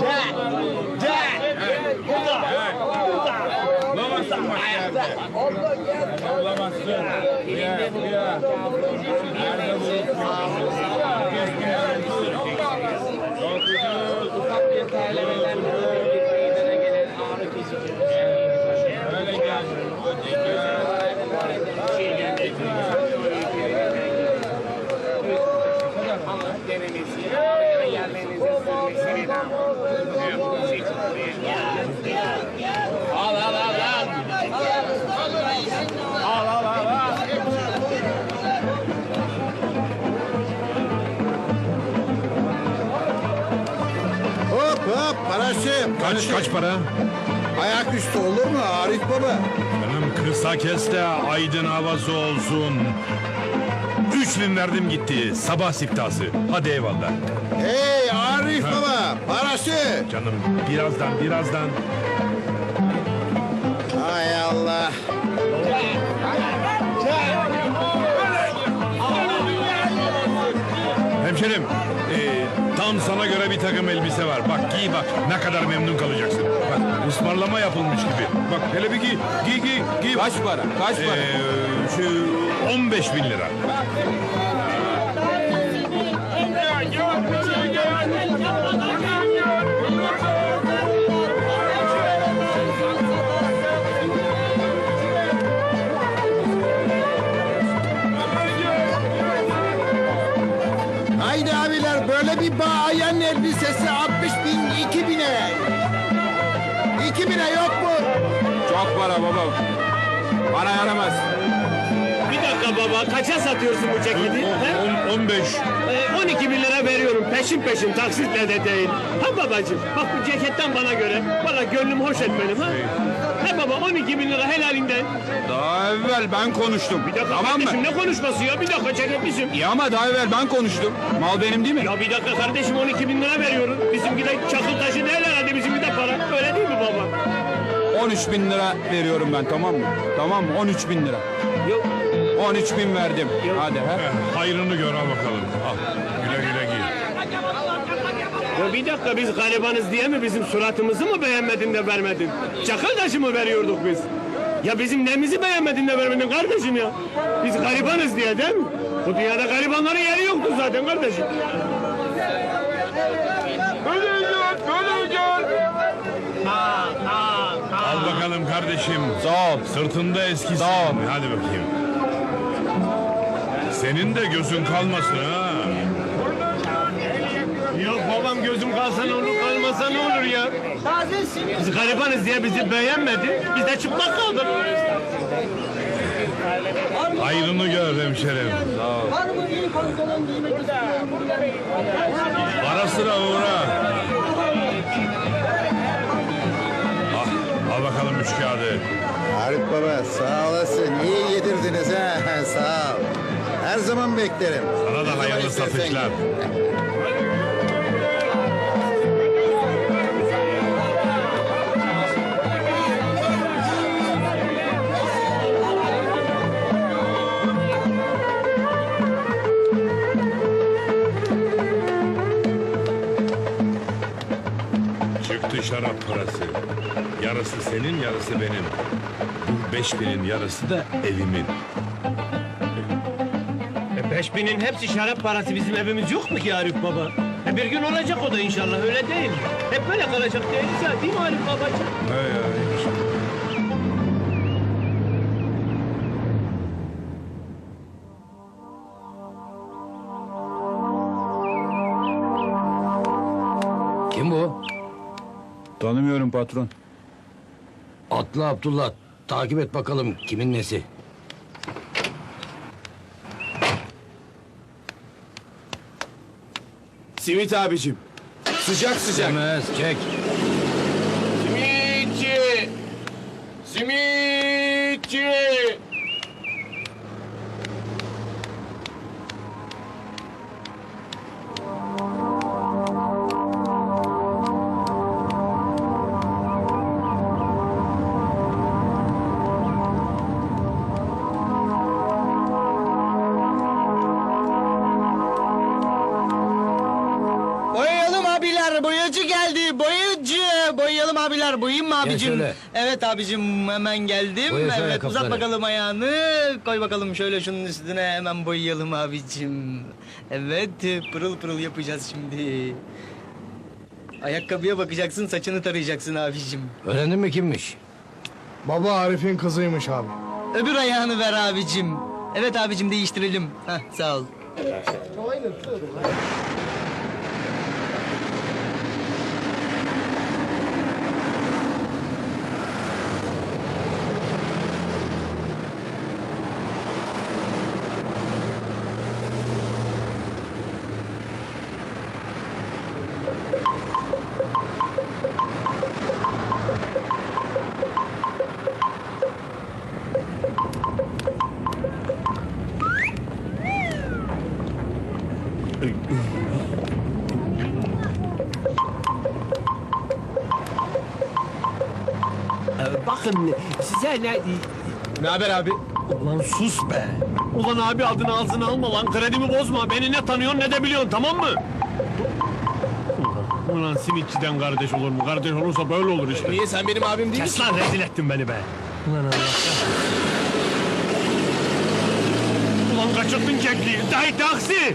Jack. Parası. Kaç para? Ayaküstü olur mu Arif baba? Benim kısa kes de aydın havası olsun. Üç bin verdim gitti. Sabah siftası. Hadi eyvallah. Hey Arif baba parası. Canım birazdan birazdan. Hay Allah. Hemşerim ee, tam sana göre bir takım elbise var. Bak giy bak ne kadar memnun kalacaksın. Bak ısmarlama yapılmış gibi. Bak hele bir giy. Giy giy giy. Kaç para? Kaç para? Ee, şu 15 bin lira. Baba. Bana yaramaz. Bir dakika baba kaça satıyorsun bu ceketi? he? 10, 15. Ee, 12 bin lira veriyorum peşin peşin taksitle de değil. Ha babacığım bak bu ceketten bana göre. Valla gönlüm hoş et benim ha. He baba 12 bin lira helalinden. Daha evvel ben konuştum. Bir dakika tamam mı? kardeşim ne konuşması ya? Bir dakika ceketmişim. İyi ama daha evvel ben konuştum. Mal benim değil mi? Ya bir dakika kardeşim 12 bin lira veriyorum. Bizimki de çakıl taşı değil 13 bin lira veriyorum ben tamam mı? Tamam mı? 13 bin lira. Yok. 13 bin verdim. Hadi he. Eh, Hayrını gör al bakalım. Al. Güle güle giy. Ya bir dakika biz garibanız diye mi bizim suratımızı mı beğenmedin de vermedin? Çakıl taşı mı veriyorduk biz? Ya bizim nemizi beğenmedin de vermedin kardeşim ya? Biz garibanız diye değil mi? Bu dünyada garibanların yeri yoktu zaten kardeşim. Al bakalım kardeşim. Sağ ol. Sırtında eskisi. Sağ ol. Hadi bakayım. Senin de gözün kalmasın ha. Yok babam gözüm kalsa ne olur kalmasa ne olur ya? Biz garibanız diye bizi beğenmedi. Biz de çıplak kaldık. Hayrını gör hemşerim. Ara sıra uğra. Baba sağ olasın. İyi yedirdiniz ha. sağ ol. Her zaman beklerim. Sana da hayırlı satışlar. Çıktı şarap parası. Yarısı senin, yarısı benim. Bu beş binin yarısı da evimin. E beş binin hepsi şarap parası bizim evimiz yok mu ki Arif baba? E bir gün olacak o da inşallah öyle değil mi? Hep böyle kalacak değiliz ya değil mi Arif babacığım? Hay hay. Kim bu? Tanımıyorum patron. Atlı Abdullah. Takip et bakalım kimin nesi. Simit abicim. Sıcak sıcak. Demez çek. Abicim? şöyle. Evet abicim hemen geldim. Boya şöyle evet uzat kapıları. bakalım ayağını. Koy bakalım şöyle şunun üstüne hemen boyayalım abicim. Evet pırıl pırıl yapacağız şimdi. Ayakkabıya bakacaksın saçını tarayacaksın abicim. Öğrendin mi kimmiş? Baba Arif'in kızıymış abi. Öbür ayağını ver abicim. Evet abicim değiştirelim. Heh, sağ ol. Bakın size ne... Ne haber abi? Ulan sus be. Ulan abi adını ağzına alma lan. Kredimi bozma. Beni ne tanıyorsun ne de biliyorsun tamam mı? Ulan, ulan simitçiden kardeş olur mu? Kardeş olursa böyle olur işte. Niye sen benim abim değil Kes lan rezil ettin beni be. Ulan Allah Ulan kaçırdın kekliği. Day taksi.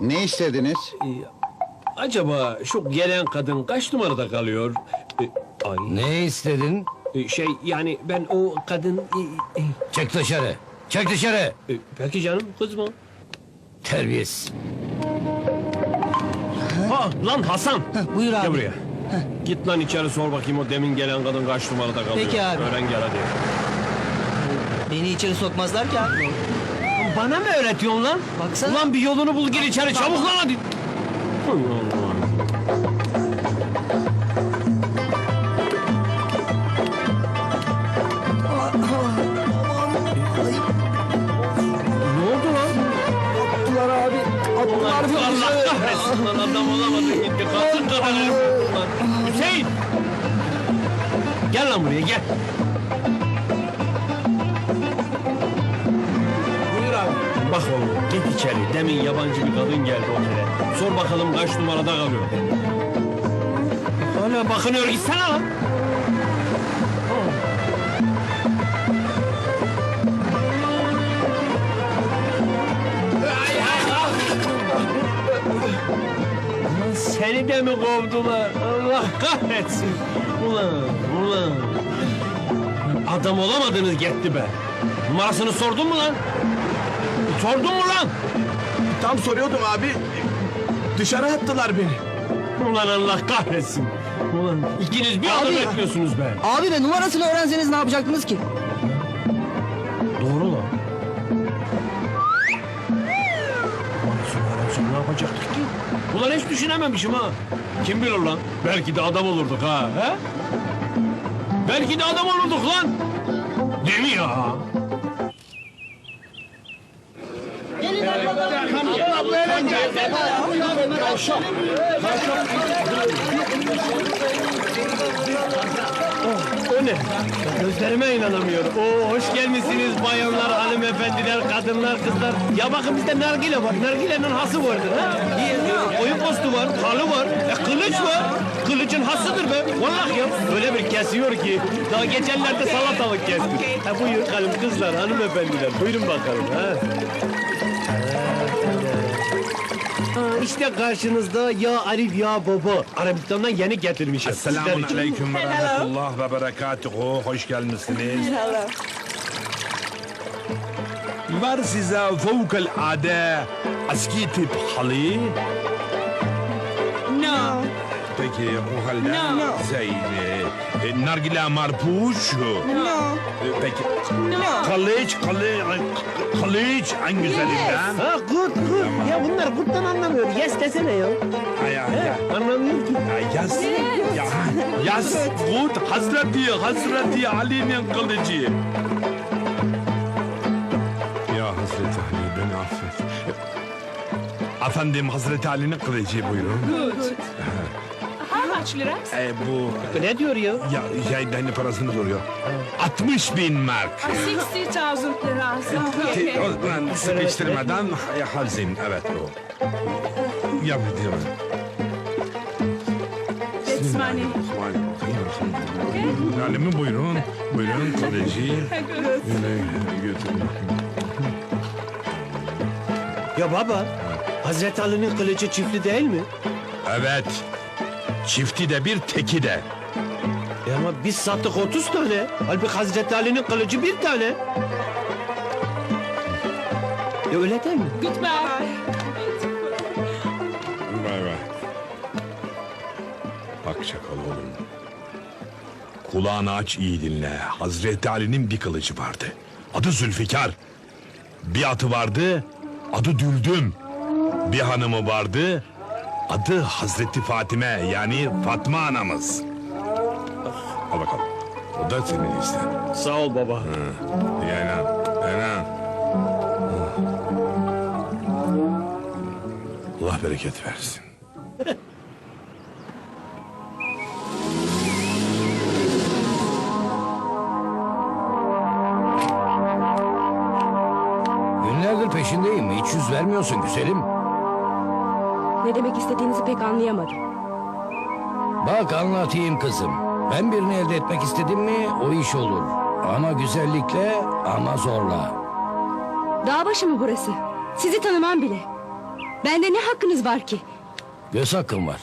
Ne istediniz? Acaba şu gelen kadın kaç numarada kalıyor? Ee, ay. Ne istedin? Ee, Şey yani ben o kadın... e, e, Çek dışarı. Çek dışarı. e, Peki canım kızma. Terbiyesiz. Ha lan Hasan. buyur Gel abi. buraya. Git lan içeri sor bakayım o demin gelen kadın kaç numarada kalıyor. Peki abi. Öğren gel hadi. Beni içeri sokmazlar ki abi. Bana mı öğretiyorsun lan? Baksana. Ulan bir yolunu bul gir içeri çabuk lan hadi. Allah. İçeri. Demin yabancı bir kadın geldi otele. Sor bakalım kaç numarada kalıyor. Hala bakınıyor gitsene lan. Seni de mi kovdular? Allah kahretsin. Ulan, ulan. Adam olamadınız gitti be. Numarasını sordun mu lan? Sordun mu lan? Tam soruyordum abi. Dışarı attılar beni. Ulan Allah kahretsin. Ulan ikiniz bir adım ya. etmiyorsunuz be. Abi be numarasını öğrenseniz ne yapacaktınız ki? Doğru lan. Numarasını öğrensem ne yapacaktık ki? Ulan hiç düşünememişim ha. Kim bilir lan? Belki de adam olurduk ha. He? Belki de adam olurduk lan. Değil mi ya? O ne? Gözlerime inanamıyorum. Oo hoş gelmişsiniz bayanlar, hanımefendiler, kadınlar, kızlar. Ya bakın bizde nargile var. Nargilenin hası vardır ha. İyi, Oyun postu var, halı var, e, kılıç var. kılıcın hasıdır be. Vallahi ya. Öyle bir kesiyor ki. Daha geçenlerde salatalık kesti. Ha buyur bakalım kızlar, hanımefendiler. Buyurun bakalım. Ha. İşte karşınızda ya Arif ya Baba. Arabistan'dan yeni getirmişim. Sizler Selamun için. aleyküm ve rahmetullah ve berekatuhu. Hoş gelmişsiniz. Var size fevkel ade aski tip halı? No. Peki o halde No. şey, e, e, nargile marpuç. No. E, Peki No. kılıç, kılıç, kılıç en güzelinden. Ha kurt kurt. Ya bunlar kurttan anlamıyor. Yes desene ya. Ya, ya, Anlamıyor ki. ya, yaz, ya, yaz, gut, Hazreti, Hazreti Ali'nin kılıcı. Ya Hazreti Ali beni affet. Efendim Hazreti Ali'nin kılıcı buyurun. How much liras? E, bu Ne diyor ya? ya şey beni parasını soruyor. 60 bin mark. 60,000 liras. Ki- Okay. o- Ben sıkıştırmadan ya, hazin evet o. Ya diyor. It's money. Alemi buyurun. Buyurun. Yine götürün. Ya baba. Hazreti Ali'nin kılıcı çiftli değil mi? Evet. Çifti de bir teki de. Ya ama biz sattık 30 tane. Halbuki Hazreti Ali'nin kılıcı bir tane. Ya öyle değil mi? Goodbye. Vay vay. Bak şakalı oğlum. Kulağını aç iyi dinle. Hazreti Ali'nin bir kılıcı vardı. Adı Zülfikar. Bir atı vardı. Adı Düldüm. Bir hanımı vardı. Adı Hazreti Fatime yani Fatma anamız. Al bakalım. O da senin isten. Sağ ol baba. Yani, yani. Allah bereket versin. Günlerdir peşindeyim. Hiç yüz vermiyorsun güzelim. Ne demek istediğinizi pek anlayamadım. Bak anlatayım kızım. Ben birini elde etmek istedim mi o iş olur. Ama güzellikle ama zorla. Dağ başı mı burası? Sizi tanımam bile. Bende ne hakkınız var ki? Göz hakkım var.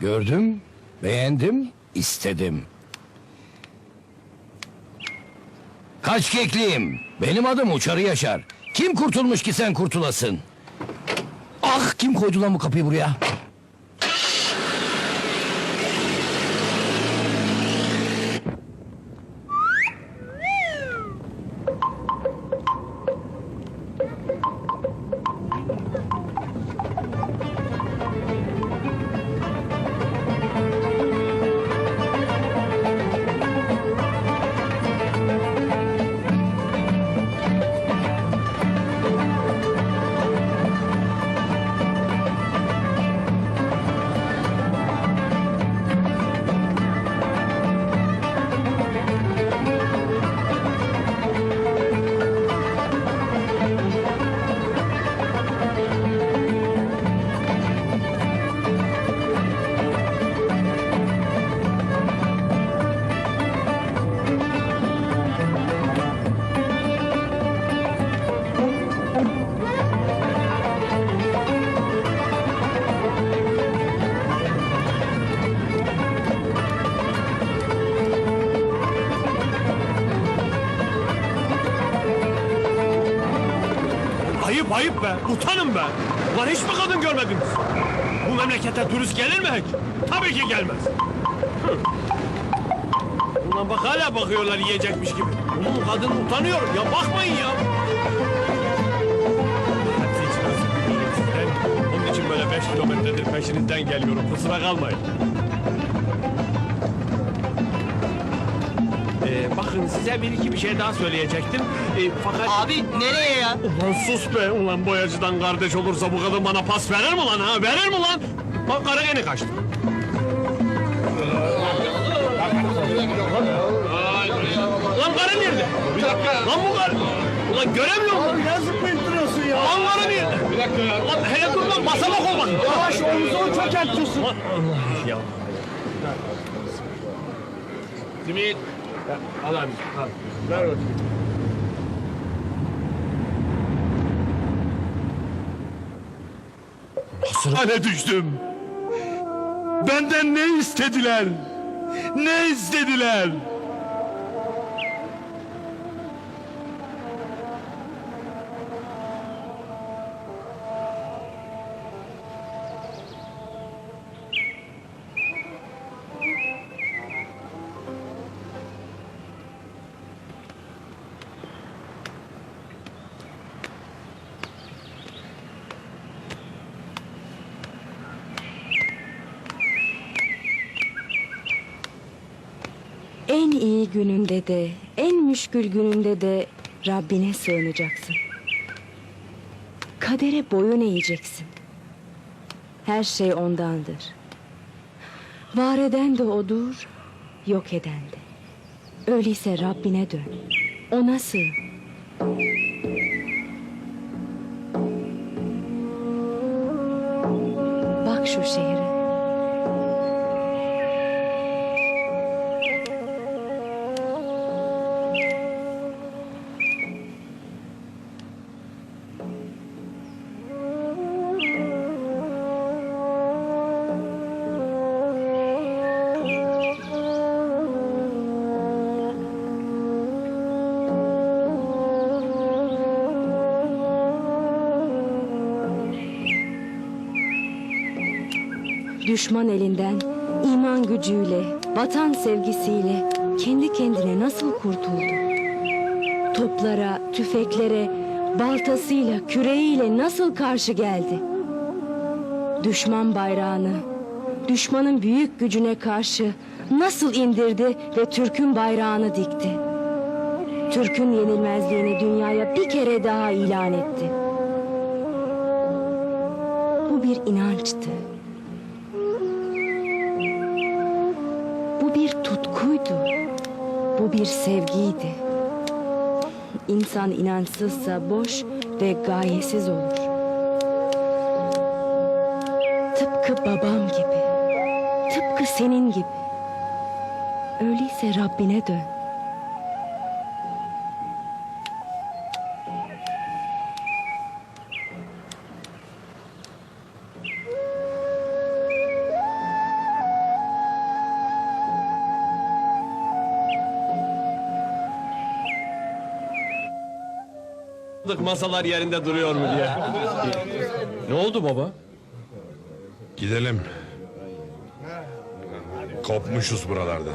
Gördüm, beğendim, istedim. Kaç kekliyim. Benim adım Uçarı Yaşar. Kim kurtulmuş ki sen kurtulasın? Ah kim koydu lan bu kapıyı buraya? Utanın be. Ulan hiç mi kadın görmediniz? Bu memlekete turist gelir mi hiç? Tabii ki gelmez. Hı. Ulan bak hala bakıyorlar yiyecekmiş gibi. Ulan kadın utanıyor. Ya bakmayın ya. Onun için böyle beş kilometredir peşinizden geliyorum. Kusura kalmayın. Bakın size bir iki bir şey daha söyleyecektim. Ee, fakat... Abi nereye ya? Ulan sus be! Ulan boyacıdan kardeş olursa bu kadın bana pas verir mi lan ha? Verir mi lan? Bak kara gene kaçtı. Lan karı nerede? Bir dakika. Lan bu karı. Ulan göremiyor musun? Abi ne zıplayıp ya? Lan karı nerede? Bir dakika ya. Lan hele dur lan basamak olmaz. Yavaş omuzunu çökertiyorsun. Ya Simit. Al abi. Al. Ver bakayım. Hane düştüm. Benden ne istediler? Ne istediler? İyi gününde de, en müşkül gününde de Rabbine sığınacaksın. Kadere boyun eğeceksin. Her şey ondandır. Var eden de odur, yok eden de. Öyleyse Rabbine dön. Ona sığın. Bak şu şehre. Düşman elinden iman gücüyle, vatan sevgisiyle kendi kendine nasıl kurtuldu? Toplara, tüfeklere, baltasıyla, küreğiyle nasıl karşı geldi? Düşman bayrağını, düşmanın büyük gücüne karşı nasıl indirdi ve Türk'ün bayrağını dikti? Türk'ün yenilmezliğini dünyaya bir kere daha ilan etti. Bu bir inançtı. Bir sevgiydi. İnsan inançsızsa boş ve gayesiz olur. Tıpkı babam gibi. Tıpkı senin gibi. Öyleyse Rabbine dön. Masalar yerinde duruyor mu diye. Ne oldu baba? Gidelim. Kopmuşuz buralardan.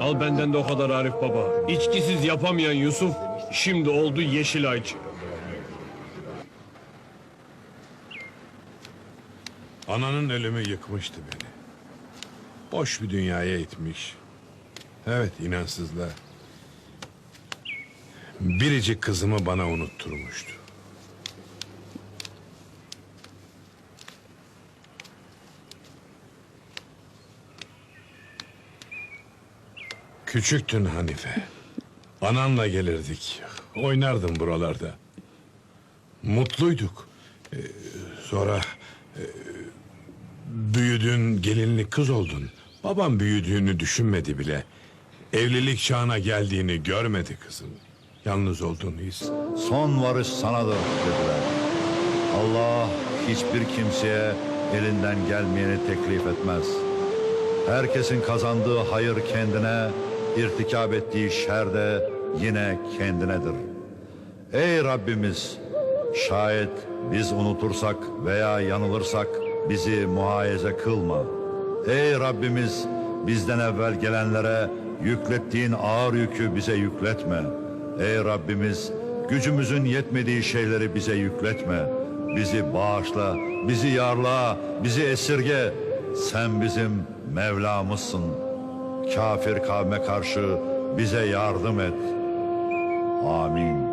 Al benden de o kadar Arif baba. İçkisiz yapamayan Yusuf şimdi oldu Yeşilayçı. Ananın ölümü yıkmıştı beni. Boş bir dünyaya itmiş. Evet inansızlar. Biricik kızımı bana unutturmuştu. Küçüktün Hanife. Ananla gelirdik. Oynardım buralarda. Mutluyduk. Ee, sonra e, büyüdün, gelinlik kız oldun. Babam büyüdüğünü düşünmedi bile. Evlilik çağına geldiğini görmedi kızım. Yalnız olduğunu. Son varış sanadır dediler. Allah hiçbir kimseye elinden gelmeyeni teklif etmez. Herkesin kazandığı hayır kendine, irtikap ettiği şer de yine kendinedir. Ey Rabbimiz! Şayet biz unutursak veya yanılırsak bizi muhayyeze kılma. Ey Rabbimiz! Bizden evvel gelenlere yüklettiğin ağır yükü bize yükletme. Ey Rabbimiz! Gücümüzün yetmediği şeyleri bize yükletme. Bizi bağışla, bizi yarla, bizi esirge. Sen bizim Mevlamızsın. Kafir kavme karşı bize yardım et. Amin.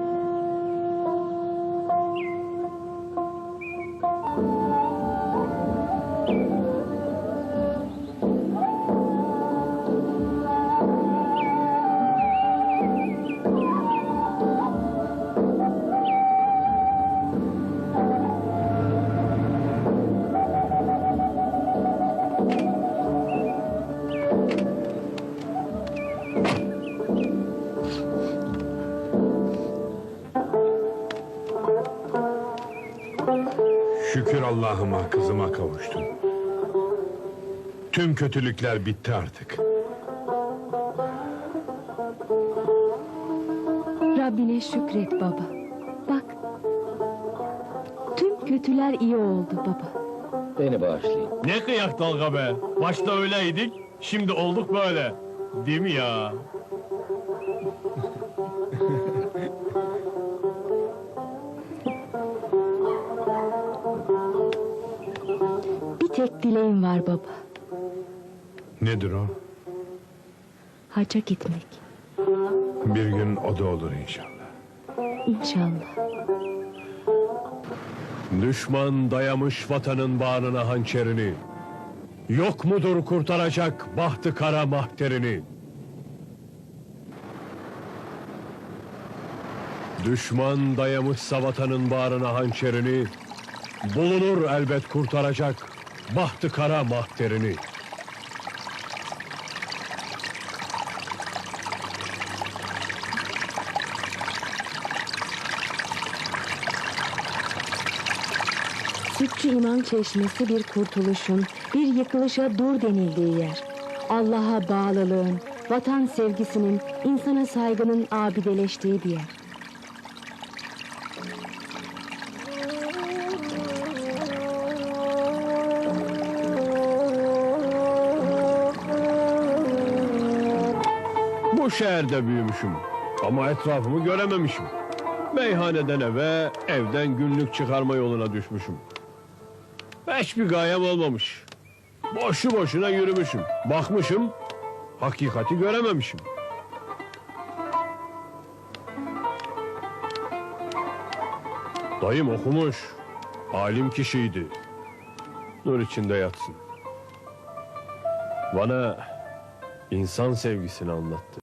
Kızıma kavuştum. Tüm kötülükler bitti artık. Rabbine şükret baba. Bak. Tüm kötüler iyi oldu baba. Beni bağışlayın. Ne kıyak dalga be. Başta öyleydik, şimdi olduk böyle. Değil mi ya? Var baba. Nedir o? Hacca gitmek. Bir gün o da olur inşallah. İnşallah. Düşman dayamış vatanın bağrına hançerini. Yok mudur kurtaracak bahtı kara mahterini? Düşman dayamışsa vatanın bağrına hançerini. Bulunur elbet kurtaracak bahtı kara mahterini. Sütçü İmam Çeşmesi bir kurtuluşun, bir yıkılışa dur denildiği yer. Allah'a bağlılığın, vatan sevgisinin, insana saygının abideleştiği bir yer. Bu şehirde büyümüşüm ama etrafımı görememişim. Meyhaneden eve, evden günlük çıkarma yoluna düşmüşüm. Hiçbir gayem olmamış. Boşu boşuna yürümüşüm. Bakmışım, hakikati görememişim. Dayım okumuş, alim kişiydi. Nur içinde yatsın. Bana insan sevgisini anlattı.